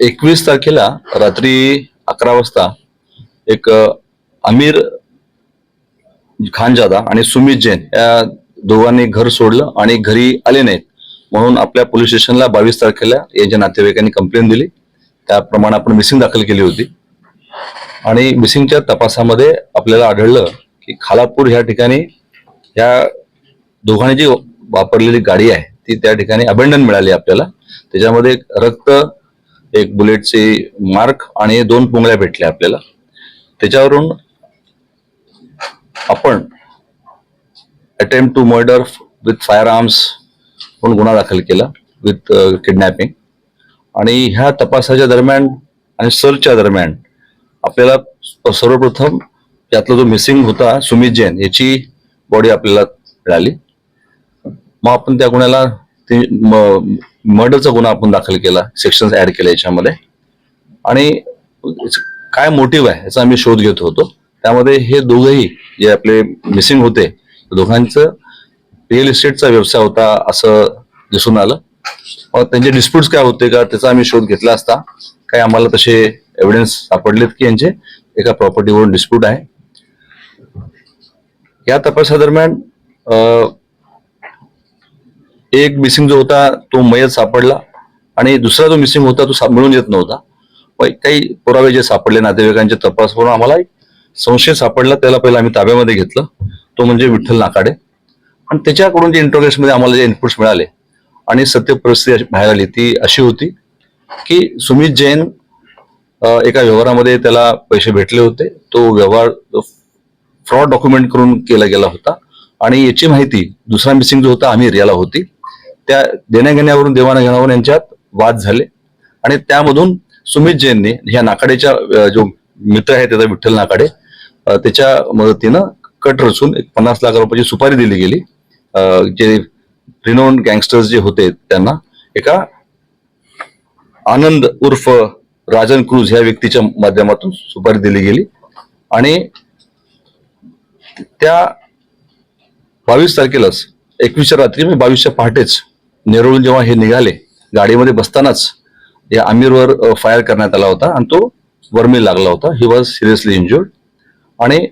एकवीस तारखेला रात्री अकरा वाजता एक अमीर आमिर खानजादा आणि सुमित जैन या दोघांनी घर सोडलं आणि घरी आले नाहीत. म्हणून आपल्या पोलीस स्टेशनला बावीस तारखेला यांच्या नातेवाईकांनी कंप्लेंट दिली. त्याप्रमाणे आपण मिसिंग दाखल केली होती. आणि मिसिंगच्या तपासामध्ये आपल्याला आढळलं की खालापूर ह्या ठिकाणी ह्या दोघांनी जी वापरलेली गाडी आहे ती त्या ठिकाणी अबंडन मिळाली आपल्याला. त्याच्यामध्ये एक रक्त एक बुलेटचे मार्क आणि दोन पुंगळ्या भेटल्या आपल्याला. त्याच्यावरून आपण attempt to murder with fire arms म्हणून गुन्हा दाखल केला विथ किडनॅपिंग uh, आणि ह्या तपासाच्या दरम्यान आणि सर्चच्या दरम्यान आपल्याला सर्वप्रथम यातला जो मिसिंग होता सुमित जैन याची बॉडी आपल्याला मिळाली. मग आपण त्या गुन्ह्याला मर्डरचा गुन्हा आपण दाखल केला सेक्शन ऍड केले याच्यामध्ये. आणि काय मोटिव्ह आहे याचा आम्ही शोध घेत होतो. त्यामध्ये हे दोघंही जे आपले मिसिंग होते दोघांचं रिअल इस्टेटचा व्यवसाय होता असं दिसून आलं. मग त्यांचे डिस्प्यूट्स काय होते का त्याचा आम्ही शोध घेतला असता. काही आम्हाला तसे एव्हिडन्स सापडलेत की यांचे एका प्रॉपर्टीवरून डिस्प्यूट आहे. या तपासादरम्यान एक मिसिंग जो होता तो मयत सापडला. आणि दुसरा जो मिसिंग होता तो सा- मिळून येत नव्हता. काही पुरावे जे सापडले नातेवाईकांचे तपास करून आम्हाला एक संशय सापडला. त्याला पहिला आम्ही ताब्यामध्ये घेतलं. तो म्हणजे विठ्ठल नाकाडे. आणि त्याच्याकडून जे इंटरोगेशनमध्ये आम्हाला जे इनपुट्स मिळाले आणि सत्य परिस्थिती बाहेर आली ती अशी होती की सुमित जैन एका व्यवहारामध्ये त्याला पैसे भेटले होते. तो व्यवहार फ्रॉड डॉक्युमेंट करून केला गेला होता. आणि याची माहिती दुसरा मिसिंग जो होता आमिर याला होती. त्या देण्याघेण्यावरून देवाणघेण्यावरून यांच्यात वाद झाले. आणि त्यामधून सुमित जैनने ह्या नाकाडेच्या जो मित्र आहे त्याचा विठ्ठल नाकाडे त्याच्या मदतीनं कट रचून एक पन्नास लाख रुपयाची सुपारी दिली गेली. जे रिनोन गँगस्टर्स जे होते त्यांना एका आनंद उर्फ राजन क्रूज ह्या व्यक्तीच्या माध्यमातून सुपारी दिली गेली. आणि त्या बावीस तारखेलाच एकवीसच्या रात्री म्हणजे बावीसच्या पहाटेच नेरळून जेव्हा हे निघाले गाडीमध्ये बसतानाच या आमिरवर फायर करण्यात आला होता आणि तो वर्मी लागला होता. ही वॉज सिरियसली इंजुर्ड आणि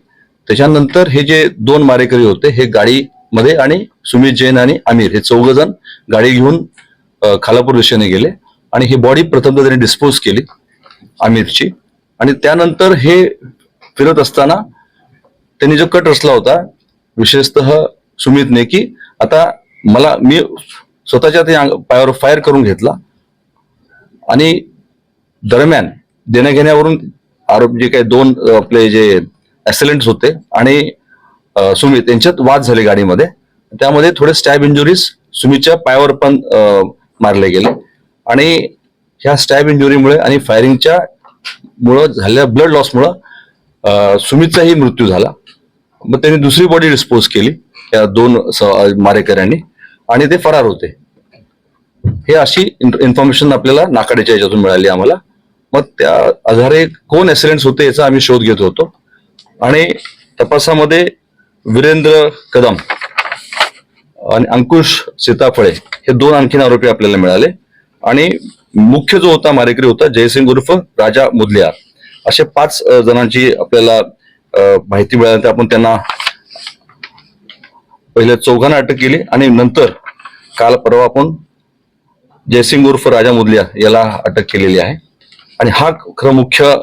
त्याच्यानंतर हे जे दोन मारेकरी होते हे गाडीमध्ये आणि सुमित जैन आणि आमिर हे चौघ जण गाडी घेऊन खालापूर दिशेने गेले आणि ही बॉडी प्रथम त्यांनी डिस्पोज केली आमिरची. आणि त्यानंतर हे फिरत असताना त्यांनी जो कट रचला होता विशेषतः सुमितने की आता मला मी स्वतःच्या ते पायावर फायर करून घेतला. आणि दरम्यान देण्याघेण्यावरून आरोप जे काही दोन आपले जे ऍक्सिडेंट होते आणि सुमित यांच्यात वाद झाले गाडीमध्ये. त्यामध्ये थोडे स्टॅब इंजुरीज सुमितच्या पायावर पण मारले गेले. आणि ह्या स्टॅब इंजुरीमुळे आणि फायरिंगच्या मुळे झालेल्या ब्लड लॉसमुळं सुमितचाही मृत्यू झाला. मग त्यांनी दुसरी बॉडी डिस्पोज केली त्या दोन मारेकऱ्यांनी. आणि ते फरार होते. हे अशी इन्फॉर्मेशन आपल्याला नाकाड्याच्या याच्यातून मिळाली आम्हाला. मग त्या आधारे कोण ऍक्सिडेंट होते याचा आम्ही शोध घेत होतो. आणि तपासामध्ये वीरेंद्र कदम आणि अंकुश सीताफळे हे दोन आणखीन आरोपी आपल्याला मिळाले. आणि मुख्य जो होता मारेकरी होता जयसिंग उर्फ राजा मुदल्या असे पाच जणांची आपल्याला माहिती मिळाल्यानंतर आपण त्यांना पहिले चौघांना अटक केली आणि नंतर काल परवा आपण जयसिंग उर्फ राजा मुदलिया याला अटक केलेली आहे. आणि हा खरं मुख्य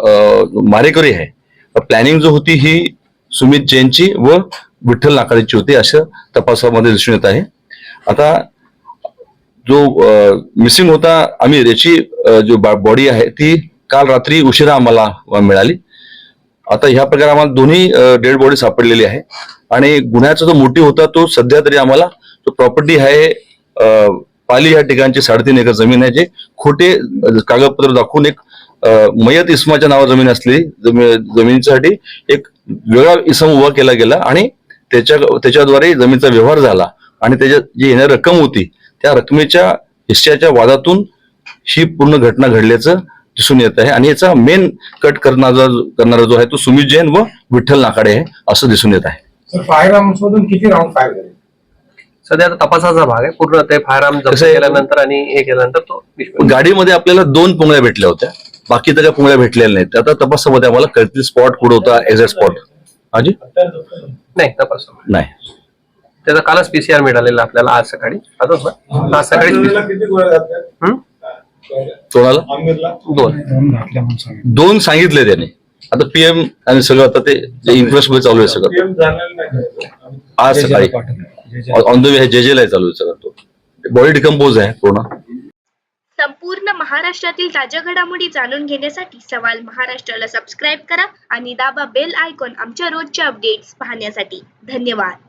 मारेकरी आहे. प्लॅनिंग जो होती ही सुमित जैनची व विठ्ठल नाकाळीची होती असं तपासामध्ये दिसून येत आहे. आता जो मिसिंग होता आमिर याची जो बॉडी आहे ती काल रात्री उशिरा आम्हाला मिळाली. आता ह्या प्रकारे आम्हाला दोन्ही डेड बॉडी सापडलेली आहे. आणि गुन्ह्याचा जो मोठी होता तो सध्या तरी आम्हाला जो प्रॉपर्टी आहे पाली या ठिकाणची साडेतीन एकर जमीन आहे जे खोटे कागदपत्र दाखवून एक मयत इस्माच्या नावावर जमीन असली जमिनीसाठी एक वेगळा इसम उभा केला गेला आणि त्याच्या त्याच्याद्वारे जमीनचा व्यवहार झाला आणि त्याच्या जी येणारी रक्कम होती त्या रकमेच्या हिश्श्याच्या वादातून ही पूर्ण घटना घडल्याचं दिसून येत आहे. आणि याचा मेन कट करणारा करणारा जो आहे तो सुमित जैन व विठ्ठल नाकाडे आहे असं दिसून येत आहे. किती राऊंड फायर झाले? सध्या आता तपासाचा भाग आहे. पूर्ण ते फायरआर्म जप्त कसं आहे? केल्यानंतर आणि हे केल्यानंतर तो निष्पन्न गाडीमध्ये आपल्याला दोन पुंगळ्या भेटल्या होत्या. बाकी त्या पुंगळ्या भेटलेल्या नाहीत. आता तपासामध्ये आम्हाला कळतील स्पॉट कुठं होता एक्झॅक्ट स्पॉट हाजी नाही तपास नाही. त्याचा कालच पीसीआर मिळालेला आपल्याला आज सकाळी. आजच ना? आज सकाळी किती गोळ्या घातल्या हं? कोणाला? आमिरला. दोन. दोन सांगितले त्याने. आता पीएम आणि सगळं आता ते इन्क्वेस्टमध्ये चालू आहे सगळं. नाही. आज सकाळी. ऑन द वे जे जे चालू करतो बॉडी डिकम्पोज आहे पूर्ण. संपूर्ण महाराष्ट्रातील ताज्या घडामोडी जाणून घेण्यासाठी सवाल महाराष्ट्राला सबस्क्राईब करा आणि दाबा बेल आयकॉन आमच्या रोजच्या अपडेट्स पाहण्यासाठी. धन्यवाद.